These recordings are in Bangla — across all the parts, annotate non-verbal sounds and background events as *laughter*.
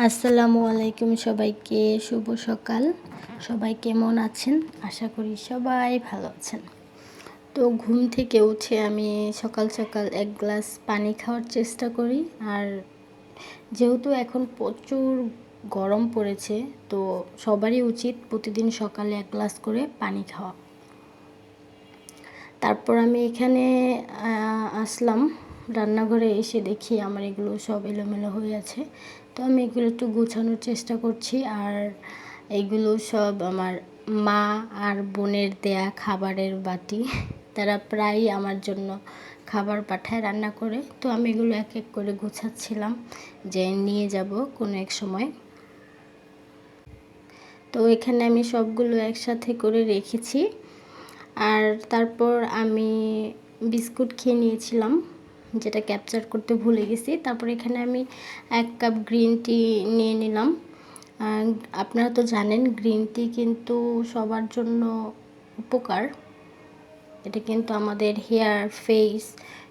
আসসালামু আলাইকুম সবাইকে, শুভ সকাল। সবাই কেমন আছেন? আশা করি সবাই ভালো আছেন। তো ঘুম থেকে উঠে আমি সকাল সকাল এক গ্লাস পানি খাওয়ার চেষ্টা করি। আর যেহেতু এখন প্রচুর গরম পড়েছে, তো সবারই উচিত প্রতিদিন সকালে এক গ্লাস করে পানি খাওয়া। তারপর আমি এখানে আসলাম। রান্নাঘরে এসে দেখি আমার এগুলো সব এলোমেলো হয়ে আছে। তো আমি এগুলো একটু গোছানোর চেষ্টা করছি আর এগুলো সব আমার মা আর বোনের দেয়া খাবারের বাটি, তারা প্রায়ই আমার জন্য খাবার পাঠায় রান্না করে। তো আমি এগুলো এক এক করে গোছাচ্ছিলাম যে নিয়ে যাব কোনো এক সময়। তো এখানে আমি সবগুলো একসাথে করে রেখেছি। আর তারপর আমি বিস্কুট খেয়ে নিয়েছিলাম। যেটা ক্যাপচার করতে ভুলে গেছি। তারপর এখানে আমি এক কাপ গ্রিন টি নিয়ে নিলাম। আপনারা তো জানেন গ্রিন টি কিন্তু সবার জন্য উপকার। এটা কিন্তু আমাদের হেয়ার ফেস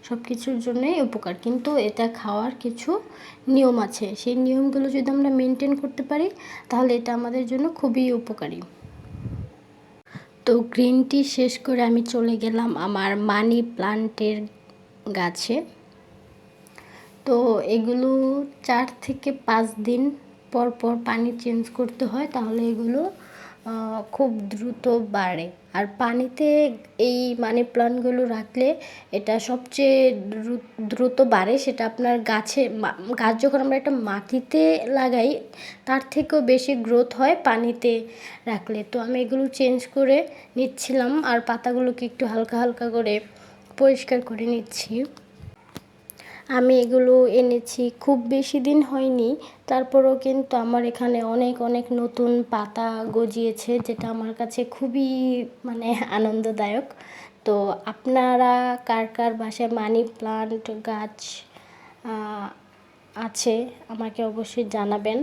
সব কিছুর জন্যই উপকার। কিন্তু এটা খাওয়ার কিছু নিয়ম আছে। সেই নিয়মগুলো যদি আমরা মেনটেন করতে পারি, তাহলে এটা আমাদের জন্য খুবই উপকারী। তো গ্রিন টি শেষ করে আমি চলে গেলাম আমার মানি প্লান্টের গাছে। তো এগুলো চার থেকে পাঁচ দিন পর পর পানি চেঞ্জ করতে হয়, তাহলে এগুলো খুব দ্রুত বাড়ে। আর পানিতে এই মানি প্লান্টগুলো রাখলে এটা সবচেয়ে দ্রুত বাড়ে, সেটা আপনার গাছে গাছ যখন আমরা একটা মাটিতে লাগাই, তার থেকেও বেশি গ্রোথ হয় পানিতে রাখলে। তো আমি এগুলো চেঞ্জ করে নিচ্ছিলাম, আর পাতাগুলোকে একটু হালকা হালকা করে পরিষ্কার করে নিচ্ছি। আমি এগুলো এনেছি, খুব বেশি দিন হয়নি। তারপরেও কিন্তু আমার এখানে অনেক অনেক নতুন পাতা গজিয়েছে, যেটা আমার কাছে খুবই মানে আনন্দদায়ক। তো আপনারা কার কার বাসায় মানি প্লান্ট গাছ আছে, আমাকে অবশ্যই জানাবেন।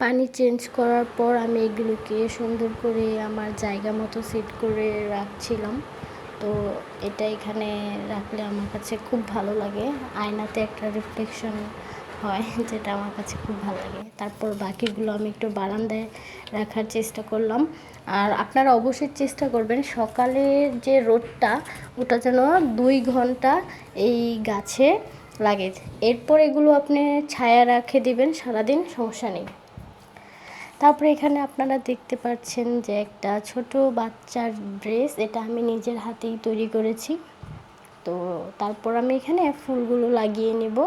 পানি চেঞ্জ করার পর আমি এগুলোকে সুন্দর করে আমার জায়গা মতো সেট করে রাখছিলাম। তো এটা এখানে রাখলে আমার কাছে খুব ভালো লাগে। আয়নাতে একটা রিফ্লেকশন হয়, *laughs* যেটা আমার কাছে খুব ভালো লাগে। তারপর বাকিগুলো আমি একটু বারান্দায় রাখার চেষ্টা করলাম। আর আপনারা অবশ্যই চেষ্টা করবেন সকালের যে রোদটা, ওটা যেন দুই ঘণ্টা এই গাছে লাগে। এরপর এগুলো আপনি ছায়া রাখে দিবেন সারাদিন, সমস্যা নেই। তারপরে এখানে আপনারা দেখতে পাচ্ছেন যে একটা ছোট বাচ্চার ড্রেস, এটা আমি নিজের হাতেই তৈরি করেছি। তো তারপর আমি এখানে ফুলগুলো লাগিয়ে নেব।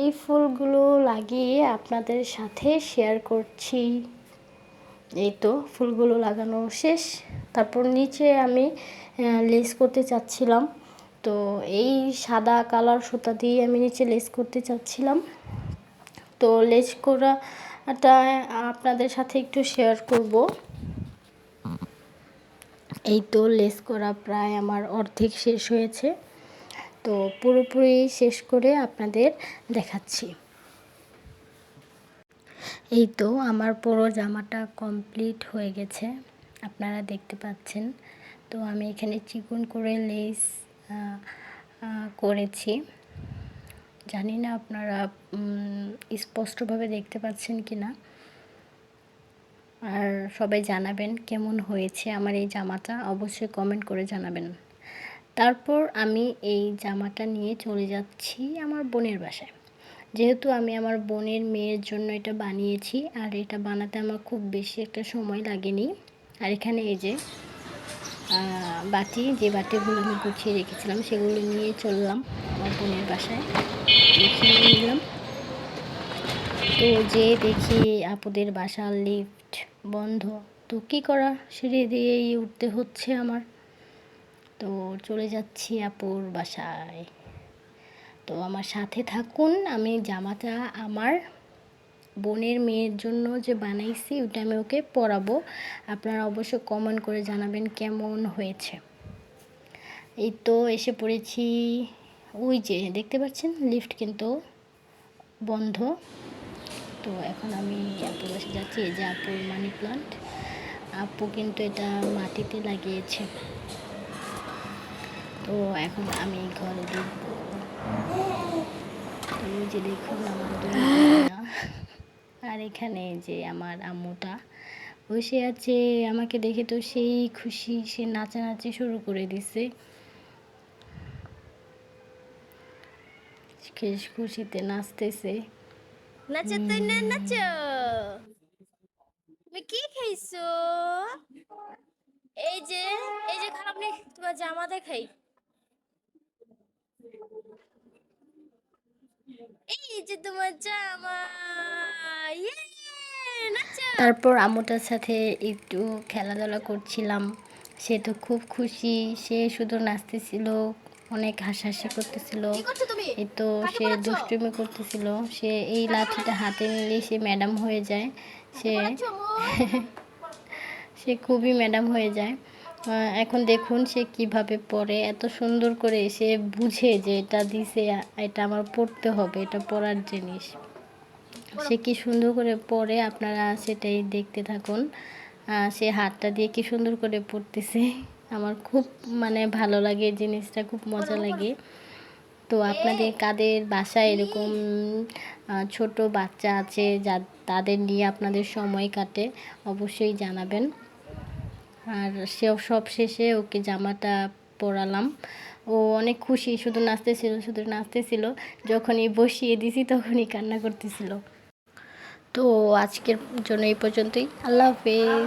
এই ফুলগুলো লাগিয়ে আপনাদের সাথে শেয়ার করছি। এই তো ফুলগুলো লাগানো শেষ। তারপর নিচে আমি লেস করতে চাচ্ছিলাম। তো এই সাদা কালার সুতা দিয়ে আমি নিচে লেস করতে চাচ্ছিলাম। তো লেস করা এটা আপনাদের সাথে একটু শেয়ার করব। এই তো লেস করা প্রায় আমার অর্ধেক শেষ হয়েছে। তো পুরোপুরি শেষ করে আপনাদের দেখাচ্ছি। এই তো আমার পুরো জামাটা কমপ্লিট হয়ে গেছে, আপনারা দেখতে পাচ্ছেন। তো আমি এখানে চিকন করে লেস করেছি। জানি না আপনারা স্পষ্টভাবে দেখতে পাচ্ছেন কি না। আর সবাই জানাবেন কেমন হয়েছে আমার এই জামাটা, অবশ্যই কমেন্ট করে জানাবেন। তারপর আমি এই জামাটা নিয়ে চলে যাচ্ছি আমার বোনের বাসায়। যেহেতু আমি আমার বোনের মেয়ের জন্য এটা বানিয়েছি, আর এটা বানাতে আমার খুব বেশি একটা সময় লাগেনি। আর এখানে এই যে বাটি, যে বাটিগুলো আমি গুছিয়ে রেখেছিলাম, সেগুলো নিয়ে চললাম। বোনের বাসায়। দেখিয়ে নিলাম। তো যে দেখি আপুদের বাসার লিফট বন্ধ, তো কী করা? সিঁড়ি দিয়েই উঠতে হচ্ছে আমার। তো চলে যাচ্ছি আপুর বাসায়। তো আমার সাথে থাকুন, আমি জামাটা আমার বোনের মেয়ের জন্য যে বানাইছি, ওটা আমি ওকে পরাবো। আপনারা অবশ্য কমেন্ট করে জানাবেন কেমন হয়েছে। এই তো এসে পড়েছি ওই যে দেখতে পাচ্ছেন লিফট কিন্তু বন্ধ। তো এখন আমি আপুর বসে যাচ্ছি, এই যে আপুর মানি প্লান্ট আপু কিন্তু এটা মাটিতে লাগিয়েছে। তো এখন আমি ঘরে দেখব ওই যে দেখুন আমার আর এখানে যে আমার আম্মুটা বসে আছে। আমাকে দেখে তো সেই খুশি, সে নাচানাচি শুরু করে দিছে। বেশ খুশিতে নাচতেছে? নাচো তুই না নাচো। তুমি কি খাইছো? এই যে এই যে খারাপ নেই তোমার জামা দেখাই। এই যে তোমার জামা ইয়ে তারপর আমুটার সাথে একটু খেলাধুলা করছিলাম। সে তো খুব খুশি সে শুধু নাচতেছিল। অনেক হাসাহাসি করতেছিল। এই তো সে? দুষ্টুমি করতেছিল। সে এই লাঠিটা হাতে নিলেই সে ম্যাডাম হয়ে যায়। সে *laughs* সে খুবই ম্যাডাম হয়ে যায়। এখন দেখুন সে কীভাবে পড়ে। এত সুন্দর করে সে বুঝে যে এটা দিছে এটা আমার পড়তে হবে এটা পড়ার জিনিস। সে কি সুন্দর করে পড়ে আপনারা সেটাই দেখতে থাকুন। সে হাতটা দিয়ে কি সুন্দর করে পড়তেছে। আমার খুব মানে ভালো লাগে জিনিসটা খুব মজা লাগে। তো আপনাদের কাদের বাসায় এরকম ছোট বাচ্চা আছে যা, তাদের নিয়ে আপনাদের সময় কাটে, অবশ্যই জানাবেন। আর সে, সব শেষে ওকে জামাটা পরালাম। ও অনেক খুশি, শুধু নাচতেছিল শুধু নাচতেছিল। যখনই বসিয়ে দিছি, তখনই কান্না করতেছিল। তো আজকের জন্য এই পর্যন্তই। আল্লাহ হাফেজ।